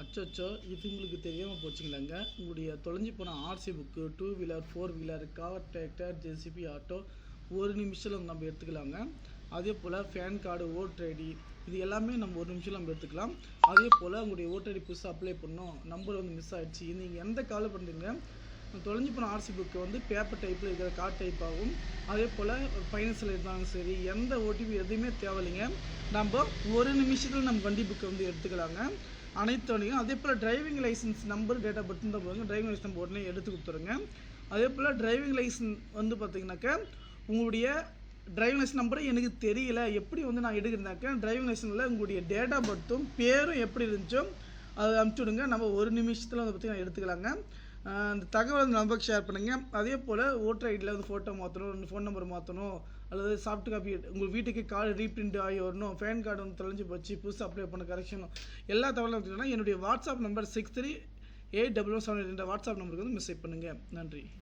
அச்சோ இது உங்களுக்கு தெரியாமல் போச்சுங்களாங்க? உங்களுடைய தொலைஞ்சு போன RC book two wheeler four wheeler car tractor JCB auto ஒரு நிமிஷத்தில் நம்ம எடுத்துக்கலாங்க. அதே போல் ஃபேன் கார்டு ஓட்டர் ஐடி இது எல்லாமே நம்ம ஒரு நிமிஷம் நம்ம எடுத்துக்கலாம். அதே போல் உங்களுடைய ஓட்டர் ஐடி புதுசாக அப்ளை பண்ணோம் நம்பர் வந்து மிஸ் ஆகிடுச்சு நீங்கள் எந்த கால் பண்ணுறீங்க தொலைஞ்சு போன ஆர்சி புக்கு வந்து பேப்பர் டைப்பில் இருக்கிற கார்ட் டைப் ஆகும். அதே போல் ஃபைனான்ஸில் இருந்தாலும் சரி எந்த ஓடிபி எதுவுமே தேவையில்லைங்க. நம்ம ஒரு நிமிஷத்தில் நம்ம வண்டி புக்கை வந்து எடுத்துக்கலாங்க. அனைத்து வண்டியும் அதே போல் driving licence number date of birth தான் போதுங்க டிரைவிங் லைசன்ஸ் நம்பர் உடனே எடுத்து கொடுத்துருங்க. அதே போல் டிரைவிங் லைசன்ஸ் வந்து பார்த்தீங்கன்னாக்கா உங்களுடைய டிரைவிங் லைசன்ஸ் நம்பரும் எனக்கு தெரியல எப்படி வந்து நான் எடுக்கிறேனாக்கா டிரைவிங் லைசன்ஸில் உங்களுடைய டேட் ஆஃப் பர்த்தும் பேரும் எப்படி இருந்துச்சோ அதை அனுப்பிச்சுடுங்க நம்ம ஒரு நிமிஷத்தில் வந்து பார்த்திங்கன்னா எடுத்துக்கலாங்க. அந்த தகவல் வந்து நம்பருக்கு ஷேர் பண்ணுங்கள் அதே போல் ஓட்டர் ஐடியில் வந்து ஃபோட்டோ மாற்றணும் ஃபோன் நம்பர் மாற்றணும் அல்லது சாஃப்ட் காப்பி உங்கள் வீட்டுக்கு கார்டு ரீப்ரிண்ட் ஆகி வரணும் ஃபேன் கார்டு வந்து தொலைஞ்சு போச்சு புதுசாக அப்ளை பண்ண கரெக்ஷன் எல்லா தகவலும் பார்த்தீங்கன்னா என்னுடைய WhatsApp number six three eight double one seven என்ற வாட்ஸ்அப் நம்பருக்கு வந்து மெசேஜ் பண்ணுங்கள் நன்றி.